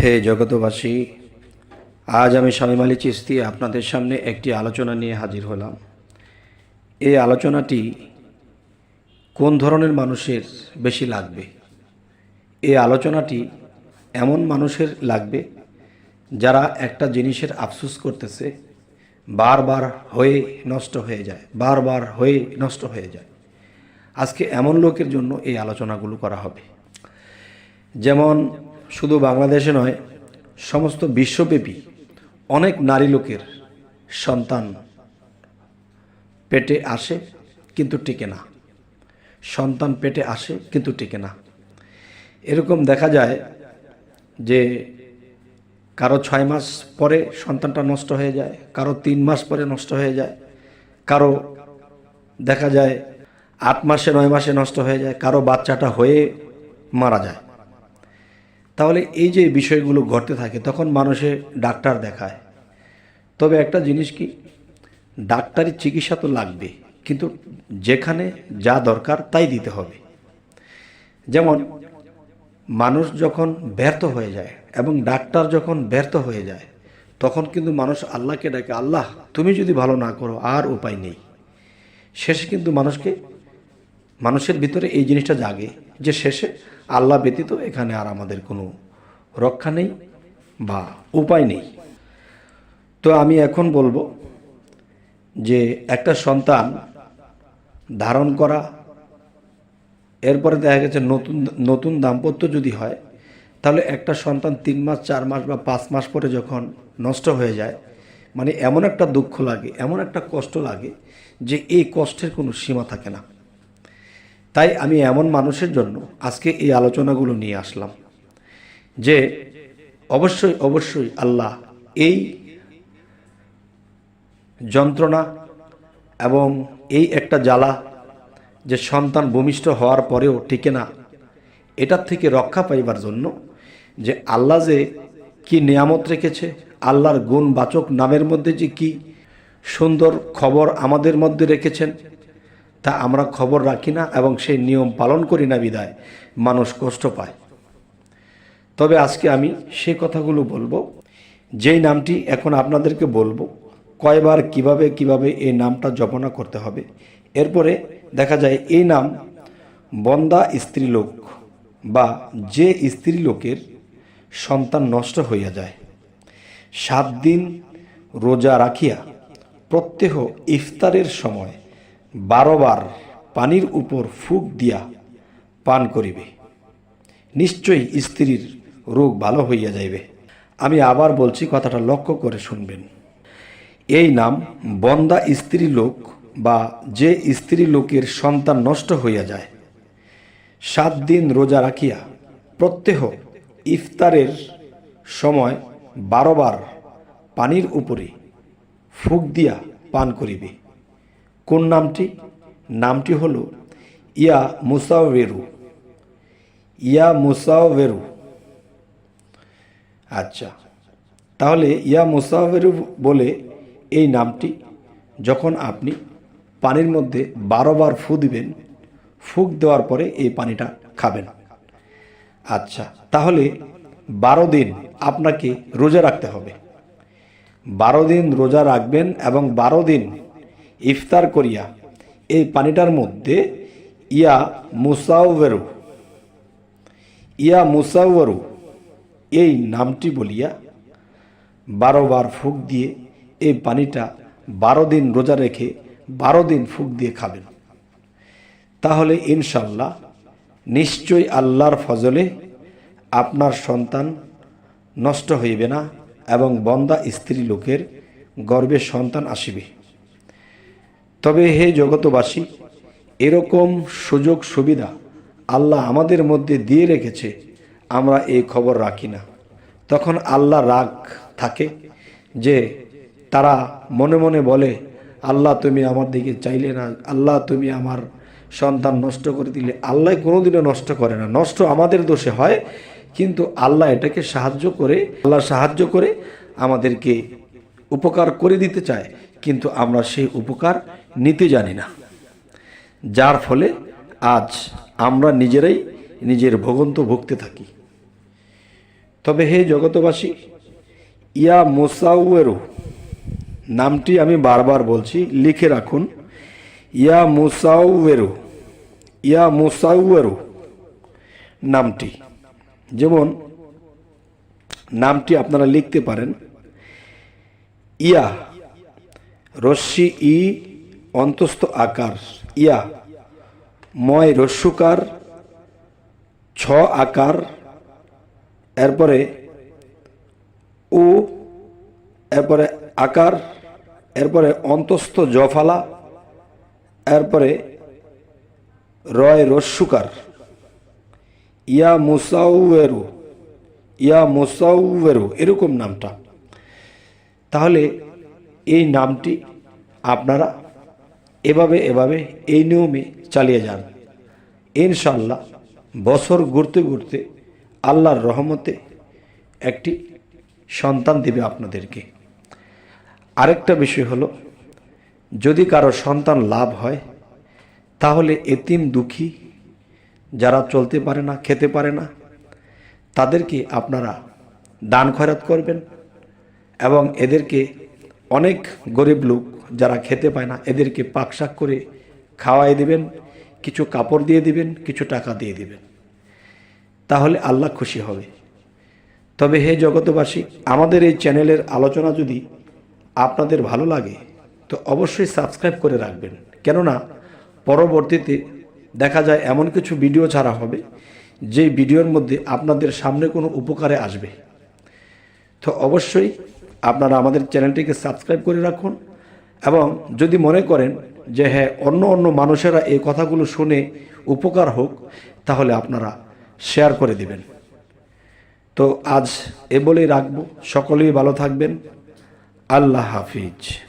হে জগতবাসী আজ আমি স্বামী আলী চিস্তি আপনাদের সামনে একটি আলোচনা নিয়ে হাজির হলাম। এই আলোচনাটি কোন ধরনের মানুষের বেশি লাগবে? এই আলোচনাটি এমন মানুষের লাগবে যারা একটা জিনিসের আফসোস করতেছে, বারবার হয়ে নষ্ট হয়ে যায়, বারবার হয়ে নষ্ট হয়ে যায়। আজকে এমন লোকের জন্য এই আলোচনাগুলো করা হবে। যেমন শুধু বাংলাদেশে নয়, সমস্ত বিশ্বব্যাপী অনেক নারী লোকের সন্তান পেটে আসে কিন্তু টিকে না। সন্তান পেটে আসে কিন্তু টিকে না। এরকম দেখা যায় যে কারও ছয় মাস পরে সন্তানটা নষ্ট হয়ে যায়, কারও তিন মাস পরে নষ্ট হয়ে যায়, কারও দেখা যায় আট মাসে, নয় মাসে নষ্ট হয়ে যায়, কারও বাচ্চাটা হয়ে মারা যায়। তাহলে এই যে বিষয়গুলো ঘটতে থাকে, তখন মানুষে ডাক্তার দেখায়। তবে একটা জিনিস কি, ডাক্তারি চিকিৎসা তো লাগবে, কিন্তু যেখানে যা দরকার তাই দিতে হবে। যেমন, মানুষ যখন ব্যর্থ হয়ে যায় এবং ডাক্তার যখন ব্যর্থ হয়ে যায়, তখন কিন্তু মানুষ আল্লাহকে ডাকে, আল্লাহ, তুমি যদি ভালো না করো, আর উপায় নেই। শেষে কিন্তু মানুষকে, মানুষের ভিতরে এই জিনিসটা জাগে যে শেষে আল্লাহ ব্যতীত এখানে আর আমাদের কোনো রক্ষা নেই বা উপায় নেই। তো আমি এখন বলব যে একটা সন্তান ধারণ করা, এরপরে দেখা গেছে নতুন নতুন দাম্পত্য যদি হয়, তাহলে একটা সন্তান তিন মাস, চার মাস বা পাঁচ মাস পরে যখন নষ্ট হয়ে যায় মানে এমন একটা দুঃখ লাগে, এমন একটা কষ্ট লাগে যে এই কষ্টের কোনো সীমা থাকে না। তাই আমি এমন মানুষের জন্য আজকে এই আলোচনাগুলো নিয়ে আসলাম যে অবশ্যই অবশ্যই আল্লাহ এই যন্ত্রণা এবং এই একটা জ্বালা যে সন্তান ভূমিষ্ঠ হওয়ার পরেও টিকে না, এটার থেকে রক্ষা পাইবার জন্য যে আল্লাহ যে কি নিয়ামত রেখেছে, আল্লাহর গুণবাচক নামের মধ্যে যে কি সুন্দর খবর আমাদের মধ্যে রেখেছেন তা আমরা খবর রাখি না এবং সেই নিয়ম পালন করি না বিদায়। মানুষ কষ্ট পায়। তবে আজকে আমি সে কথাগুলো বলব, যেই নামটি এখন আপনাদেরকে বলব, কয়বার কীভাবে কীভাবে এই নামটা জপনা করতে হবে। এরপরে দেখা যায় এই নাম বন্দা স্ত্রীলোক বা যে স্ত্রীলোকের সন্তান নষ্ট হইয়া যায়। সাত দিন রোজা রাখিয়া প্রত্যহ ইফতারের সময় বারোবার পানির উপর ফুক দিয়া পান করিবে। নিশ্চয়ই স্ত্রীর রোগ ভালো হইয়া যাইবে। আমি আবার বলছি, কথাটা লক্ষ্য করে শুনবেন। এই নাম বন্দা স্ত্রী লোক বা যে স্ত্রী লোকের সন্তান নষ্ট হইয়া যায়, সাত দিন রোজা রাখিয়া প্রত্যেহ ইফতারের সময় বারোবার পানির উপরে ফুক দিয়া পান করিবে। কোন নামটি? নামটি হল ইয়া মুসাওয়েরু। ইয়া মুসাওয়েরু। আচ্ছা তাহলে ইয়া মুসাওয়েরু বলে এই নামটি যখন আপনি পানির মধ্যে বারোবার ফু দিবেন, ফুক দেওয়ার পরে এই পানিটা খাবেন। আচ্ছা তাহলে বারো দিন আপনাকে রোজা রাখতে হবে। বারো দিন রোজা রাখবেন এবং বারো দিন ইফতার করিয়া, এই পানিটার মধ্যে ইয়া মুসাউবেরু ইয়া মুসাউবেরু এই নামটি বলিয়া বারোবার ফুক দিয়ে এই পানিটা বারো দিন রোজা রেখে বারো দিন ফুক দিয়ে খাবেন। তাহলে ইনশাল্লাহ নিশ্চয়ই আল্লাহর ফজলে আপনার সন্তান নষ্ট হইবে না এবং বন্দা স্ত্রী লোকের গর্বে সন্তান আসিবে। তবে হে জগতবাসী, এরকম সুযোগ সুবিধা আল্লাহ আমাদের মধ্যে দিয়ে রেখেছে, আমরা এই খবর রাখি না। তখন আল্লাহ রাগ থাকে যে তারা মনে মনে বলে, আল্লাহ তুমি আমার দিকে চাইলে না, আল্লাহ তুমি আমার সন্তান নষ্ট করে দিলে। আল্লাহ কোনোদিনও নষ্ট করে না। নষ্ট আমাদের দোষে হয়, কিন্তু আল্লাহ এটাকে সাহায্য করে, আল্লাহ সাহায্য করে আমাদেরকে উপকার করে দিতে চায়। কিন্তু আমরা সেই উপকার নিতে জানি না। যার ফলে আজ আমরা নিজেরাই নিজের ভোগন্ত ভুগতে থাকি। তবে হে জগতবাসী ইয়া মোসাউয়েরু, নামটি আমি বারবার বলছি, লিখে রাখুন। ইয়া মুসাউয়েরু ইয়া মুসাউয়েরু নামটি। যেমন, নামটি আপনারা লিখতে পারেন। ইয়া রশ্মি ই অন্তস্থ আকার। ইয়া, ময় রস্যুকার ছ আকার, এরপরে উ, এরপরে আকার, এরপরে অন্তস্থ জফালা, এরপরে রয় রস্যুকার ইয়া মুসাউয়েরু ইয়া মুসাউয়েরু, এরকম নামটা। তাহলে এই নামটি আপনারা এভাবে এভাবে এই নিয়মে চালিয়ে যান। ইনশাল্লাহ বছর ঘুরতে ঘুরতে আল্লাহর রহমতে একটি সন্তান দেবে আপনাদেরকে। আরেকটা বিষয় হলো, যদি কারও সন্তান লাভ হয়, তাহলে এতিম দুঃখী যারা চলতে পারে না, খেতে পারে না, তাদেরকে আপনারা দান খয়রাত করবেন এবং এদেরকে অনেক গরিব লোক যারা খেতে পায় না, এদেরকে পাকশাক করে খাওয়াই দিবেন, কিছু কাপড় দিয়ে দিবেন, কিছু টাকা দিয়ে দিবেন। তাহলে আল্লাহ খুশি হবে। তবে হে জগতবাসী আমাদের এই চ্যানেলের আলোচনা যদি আপনাদের ভালো লাগে, তো অবশ্যই সাবস্ক্রাইব করে রাখবেন। কেননা, পরবর্তীতে দেখা যায় এমন কিছু ভিডিও ছাড়া হবে, যে ভিডিওর মধ্যে আপনাদের সামনে কোনো উপকারে আসবে। তো অবশ্যই আপনারা আমাদের চ্যানেলটিকে সাবস্ক্রাইব করে রাখুন এবং যদি মনে করেন যে হ্যাঁ অন্য অন্য মানুষেরা এই কথাগুলো শুনে উপকার হোক, তাহলে আপনারা শেয়ার করে দিবেন। তো আজ এ বলেই রাখব। সকলেই ভালো থাকবেন। আল্লাহ হাফিজ।